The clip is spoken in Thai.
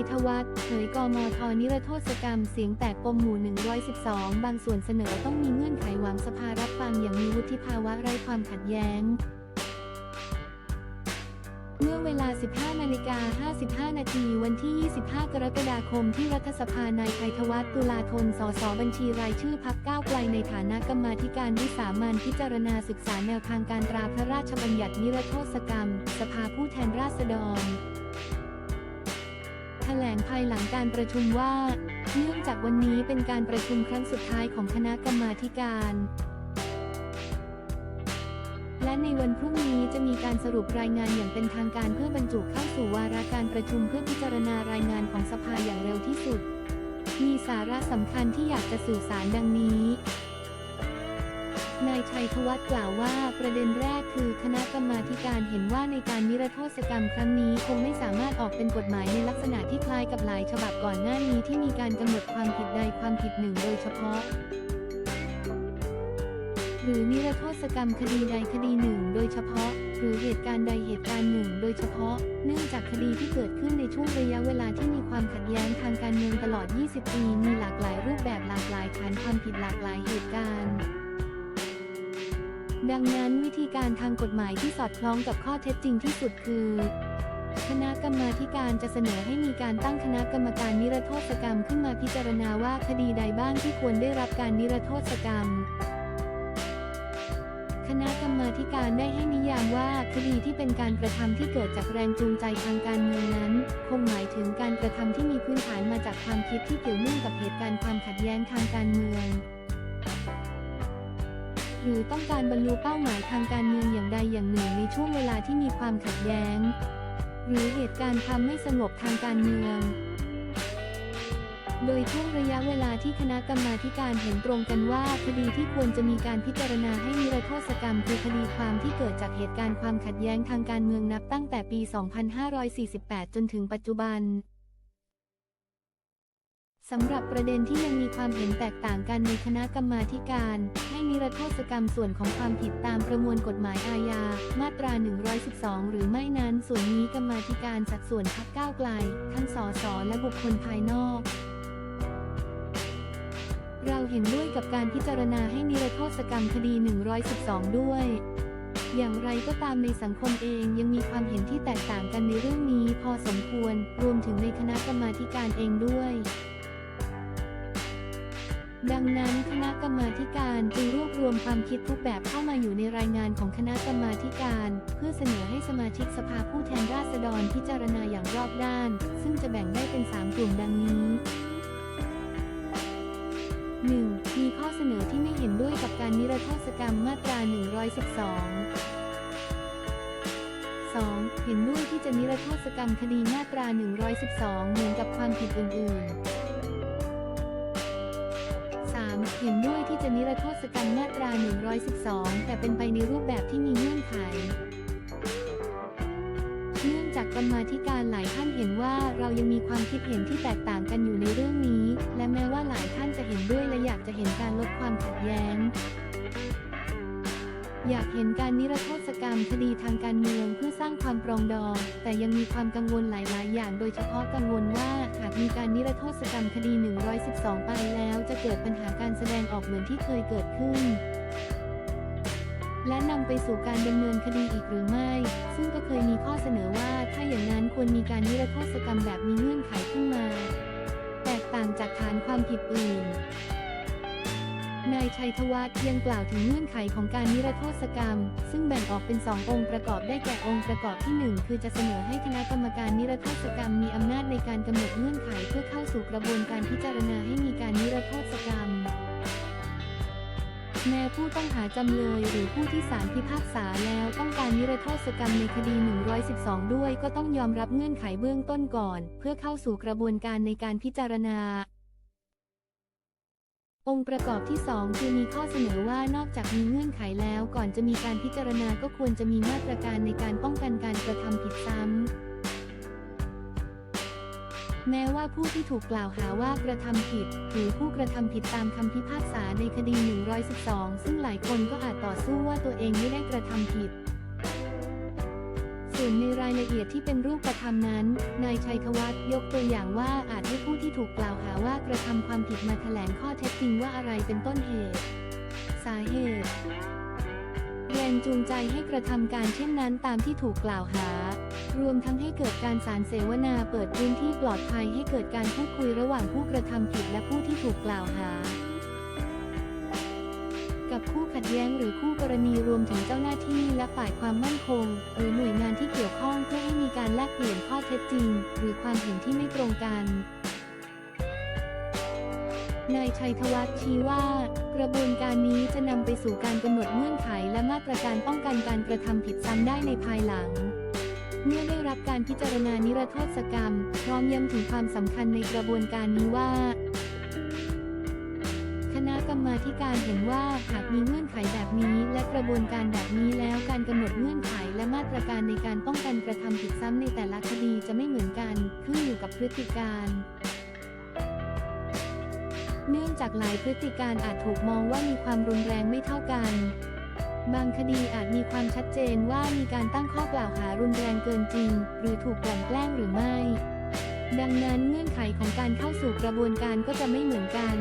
ยธวัฒน์เผยกมทนิรโทษกรรมเสียงแตกปมหมู่ 112 บางส่วนเสนอต้องมีเงื่อนไขหวังสภารับฟังอย่างมีวุฒิภาวะไร้ความขัดแย้ง เมื่อเวลา 15 นาฬิกา 55 นาที วันที่ 25 กรกฎาคมที่รัฐสภานายชัยธวัฒน์ตุลาธน สสบัญชีรายชื่อพักก้าวไกลในฐานะกรรมาธิการวิสามันพิจารณาศึกษาแนวทางการตราพระราชบัญญัตินิรโทษกรรม สภาผู้แทนราษฎร ลงภายหลังการประชุมว่า เนื่องจากวันนี้เป็นการประชุมครั้งสุดท้ายของคณะกรรมาการ และในวันพรุ่งนี้จะมีการสรุปรายงานอย่างเป็นทางการเพื่อบรรจุเข้าสู่วาระการประชุมเพื่อพิจารณารายงานของสภาอย่างเร็วที่สุด มีสาระสำคัญที่อยากจะสื่อสารดังนี้ นายชัยธวัฒน์กล่าวว่า ประเด็นแรกคือคณะกรรมาธิการเห็นว่าในการนิรโทษกรรมครั้งนี้คงไม่สามารถออกเป็นกฎหมายในลักษณะที่คล้ายกับหลายฉบับก่อนหน้านี้ที่มีการกำหนดความผิดใดความผิดหนึ่งโดยเฉพาะหรือนิรโทษกรรมคดีใดคดีหนึ่งโดยเฉพาะ หรือเหตุการณ์ใดเหตุการณ์หนึ่งโดยเฉพาะ เนื่องจากคดีที่เกิดขึ้นในช่วงระยะเวลาที่มีความขัดแย้งทางการเมืองตลอด 20 ปี มีหลากหลายรูปแบบหลากหลายฐานความผิดหลากหลายเหตุการณ์ ดังนั้นวิธีการทางกฎหมายที่สอดคล้องกับข้อเท็จจริงที่สุดคือคณะกรรมาการจะเสนอให้มีการตั้งคณะกรรมการนิรโทษกรรมขึ้นมาพิจารณาว่าคดีใดบ้างที่ควรได้รับการนิรโทษกรรม คณะกรรมาการได้ให้นิยามว่าคดีที่เป็นการกระทำที่เกิดจากแรงจูงใจทางการเมืองนั้น คงหมายถึงการกระทำที่มีพื้นฐานมาจากความคิดที่เกี่ยวเนื่องกับเหตุการณ์ความขัดแย้งทางการเมือง หรือต้องการบรรลุเป้าหมายทางการเมืองอย่างใดอย่างหนึ่งในช่วงเวลาที่มีความขัดแย้ง หรือเหตุการณ์ความไม่สงบทางการเมือง โดยช่วงระยะเวลาที่คณะกรรมาการเห็นตรงกันว่าคดีที่ควรจะมีการพิจารณาให้นิรโทษกรรมคือคดีความที่เกิดจากเหตุการณ์ความขัดแย้งทางการเมืองนับตั้งแต่ปี 2548 จนถึงปัจจุบัน สำหรับประเด็นที่ยังมีความเห็นแตกต่างกันในคณะกรรมาธิการ ให้นิรโทษกรรมส่วนของความผิดตามประมวลกฎหมายอาญา มาตรา 112 หรือไม่นั้น ส่วนนี้กรรมาธิการสัดส่วนพักก้าวไกล ทั้งสสและบุคคลภายนอกเราเห็นด้วยกับการพิจารณาให้นิรโทษกรรมคดี 112 ด้วย อย่างไรก็ตามในสังคมเองยังมีความเห็นที่แตกต่างกันในเรื่องนี้พอสมควร รวมถึงในคณะกรรมาธิการเองด้วย ดังนั้นคณะกรรมาธิการจึงรวบรวมความคิดทุกแบบเข้ามาอยู่ในรายงานของคณะกรรมาธิการ เพื่อเสนอให้สมาชิกสภาผู้แทนราษฎรพิจารณาอย่างรอบด้าน ซึ่งจะแบ่งได้เป็น 3 กลุ่มดังนี้ 1. มีข้อเสนอที่ไม่เห็นด้วยกับการนิรโทษกรรมมาตรา 112 2. เห็นด้วยที่จะนิรโทษกรรมคดีมาตรา 112 เหมือนกับความผิดอื่นๆ ห็นด้วยที่จะนิรโทษกรรมมาตรา 112 แต่เป็นไปในรูปแบบที่มีเงื่อนไข เนื่องจากกรรมาธิการหลายท่านเห็นว่าเรายังมีความคิดเห็นที่แตกต่างกันอยู่ในเรื่องนี้ และแม้ว่าหลายท่านจะเห็นด้วยและอยากจะเห็นการลดความขัดแย้ง อยากเห็นการนิรโทษกรรมคดีทางการเมืองเพื่อสร้างความปรองดอง แต่ยังมีความกังวลหลาย ๆ อย่าง โดยเฉพาะกังวลว่าหากมีการนิรโทษกรรมคดี 112 ไปแล้วจะเกิดปัญหาการแสดงออกเหมือนที่เคยเกิดขึ้น และนำไปสู่การดำเนินคดีอีกหรือไม่ ซึ่งก็เคยมีข้อเสนอว่าถ้าอย่างนั้นควรมีการนิรโทษกรรมแบบมีเงื่อนไขขึ้นมา แตกต่างจากฐานความผิดอื่น นายชัยธวัฒน์ยังกล่าวถึงเงื่อนไขของการนิรโทษกรรม ซึ่งแบ่งออกเป็น 2 องค์ประกอบได้แก่องค์ประกอบที่ 1 คือจะเสนอให้คณะกรรมการนิรโทษกรรมมีอำนาจในการกำหนดเงื่อนไขเพื่อเข้าสู่กระบวนการพิจารณาให้มีการนิรโทษกรรมแม้ผู้ต้องหาจำเลยหรือผู้ที่ศาลพิพากษาแล้วต้องการนิรโทษกรรมในคดี 112 ด้วยก็ต้องยอมรับเงื่อนไขเบื้องต้นก่อน เพื่อเข้าสู่กระบวนการในการพิจารณา องค์ประกอบที่ 2 คือมีข้อเสนอว่านอกจากมีเงื่อนไขแล้ว ก่อนจะมีการพิจารณาก็ควรจะมีมาตรการในการป้องกันการกระทำผิดซ้ำ แม้ว่าผู้ที่ถูกกล่าวหาว่ากระทำผิด หรือผู้กระทำผิดตามคำพิพากษาในคดี 112 ซึ่งหลายคนก็อาจต่อสู้ว่าตัวเองไม่ได้กระทำผิด นวนในรายละเอียดที่เป็นรูปธรรมนั้น นายชัยธวัฒน์ยกตัวอย่างว่าอาจให้ผู้ที่ถูกกล่าวหาว่ากระทำความผิดมาแถลงข้อเท็จจริงว่าอะไรเป็นต้นเหตุ สาเหตุ แรงจูงใจให้กระทำการเช่นนั้นตามที่ถูกกล่าวหารวมทั้งให้เกิดการสารเสวนาเปิดพื้นที่ปลอดภัยให้เกิดการพูดคุยระหว่างผู้กระทำผิดและผู้ที่ถูกกล่าวหา กับคู่ขัดแย้งหรือคู่กรณีรวมถึงเจ้าหน้าที่และฝ่ายความมั่นคง หรือหน่วยงานที่เกี่ยวข้องเพื่อให้มีการแลกเปลี่ยนข้อเท็จจริง หรือความเห็นที่ไม่ตรงกันนายชัยธวัฒน์ชี้ว่า กระบวนการนี้จะนำไปสู่การกำหนดเงื่อนไขและมาตรการป้องกันการกระทำผิดซ้ำได้ในภายหลัง เมื่อได้รับการพิจารณานิรโทษกรรม พร้อมย้ำถึงความสำคัญในกระบวนการนี้ว่า กรรมาธิการเห็นว่าหากมีเงื่อนไขแบบนี้ และกระบวนการแบบนี้แล้วการกำหนดเงื่อนไขและมาตรการในการป้องกันกระทำผิดซ้ำในแต่ละคดีจะไม่เหมือนกันขึ้นอยู่กับพฤติการเนื่องจากหลายพฤติการอาจถูกมองว่ามีความรุนแรงไม่เท่ากัน บางคดีอาจมีความชัดเจนว่ามีการตั้งข้อกล่าวหารุนแรงเกินจริง หรือถูกกลั่นแกล้งหรือไม่ ดังนั้นเงื่อนไขของการเข้าสู่กระบวนการก็จะไม่เหมือนกัน